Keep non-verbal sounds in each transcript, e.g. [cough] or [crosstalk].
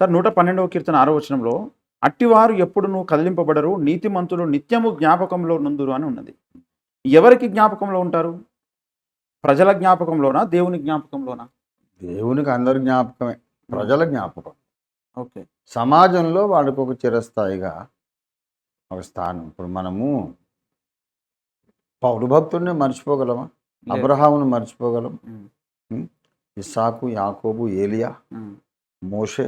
Sir నూట పన్నెండవ కీర్తన ఆరో వచనంలో అట్టివారు ఎప్పుడును కదిలింపబడరు నీతిమంతులు నిత్యము జ్ఞాపకంలో నుందురు అని ఉన్నది. ఎవరికి జ్ఞాపకంలో ఉంటారు? ప్రజల జ్ఞాపకంలోనా? దేవుని జ్ఞాపకంలోనా? దేవునికి అందరి జ్ఞాపకమే ప్రజల జ్ఞాపకం. ఓకే. సమాజంలో వాళ్ళకు ఒక చిరస్థాయిగా ఒక స్థానం. ఇప్పుడు మనము పౌరు భక్తుడిని మర్చిపోగలమా? అబ్రహామును మర్చిపోగలం? ఉమ్, ఇస్సాకు యాకోబు ఏలియా మోషే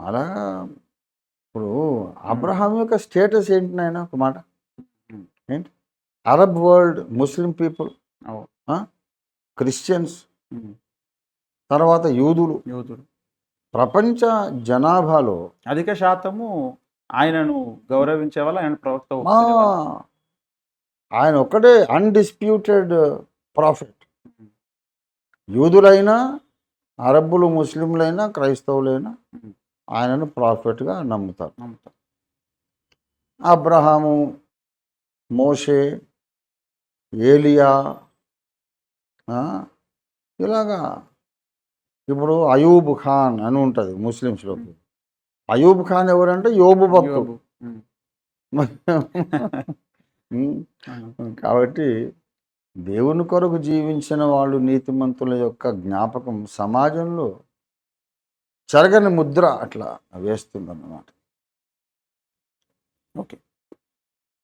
అలా ఇప్పుడు అబ్రహాం యొక్క స్టేటస్ ఏంటి నాయన ఒక మాట. ఏంటి? Arab world Muslim people Christians తర్వాత యూదులు. యోధుడు ప్రపంచ జనాభాలో అధిక శాతము ఆయనను గౌరవించే వాళ్ళు ఆయన ప్రవక్త. ఆయన ఒక్కడే అన్డిస్ప్యూటెడ్ ప్రాఫిట్. యూదులైనా అరబ్బులు ముస్లింలైనా క్రైస్తవులైనా ఆయనను ప్రాఫిట్గా నమ్ముతారు. నమ్ముతాం. అబ్రహాము మోషే ఏలియా ఇలాగా ఇప్పుడు అయూబ్ ఖాన్ అని ఉంటుంది ముస్లిమ్స్లో అయూబ్ ఖాన్ ఎవరంటే? యోబు భక్తుడు. [laughs] కాబట్టి దేవుని కొరకు జీవించిన వాళ్ళు నీతిమంతుల యొక్క జ్ఞాపకం సమాజంలో జరగని ముద్ర అట్లా వేస్తుందన్నమాట. ఓకే.